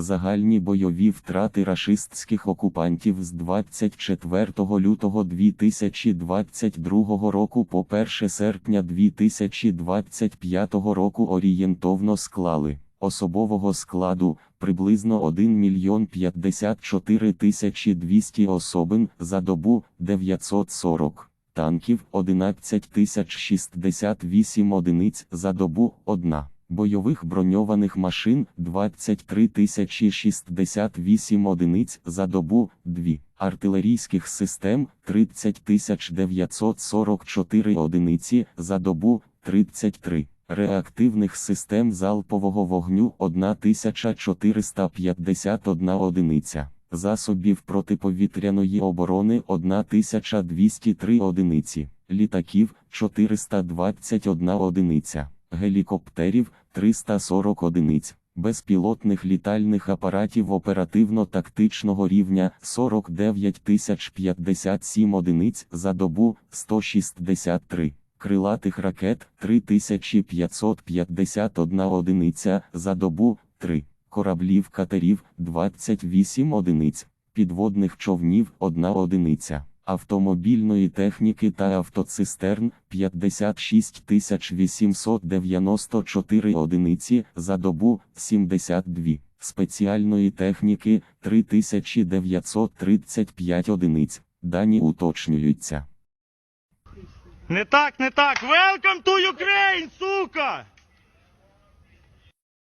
Загальні бойові втрати рашистських окупантів з 24 лютого 2022 року по 1 серпня 2025 року орієнтовно склали особового складу приблизно 1 мільйон 54 тисячі 200 особин за добу 940 танків 11 тисяч 68 одиниць за добу 1. Бойових броньованих машин 23 тисячі 68 одиниць за добу 2. Артилерійських систем 30 944 одиниці за добу 33. Реактивних систем залпового вогню 1451 одиниця. Засобів протиповітряної оборони 1203 одиниці, літаків 421 одиниця, гелікоптерів 340 одиниць, безпілотних літальних апаратів оперативно-тактичного рівня 49 057 одиниць за добу 163. Крилатих ракет 3551 одиниця за добу 3 кораблів катерів 28 одиниць, підводних човнів 1 одиниця, автомобільної техніки та автоцистерн 56 894 одиниці за добу 72, спеціальної техніки 3935 одиниць, дані уточнюються. Не так, не так. Welcome to Ukraine, сука!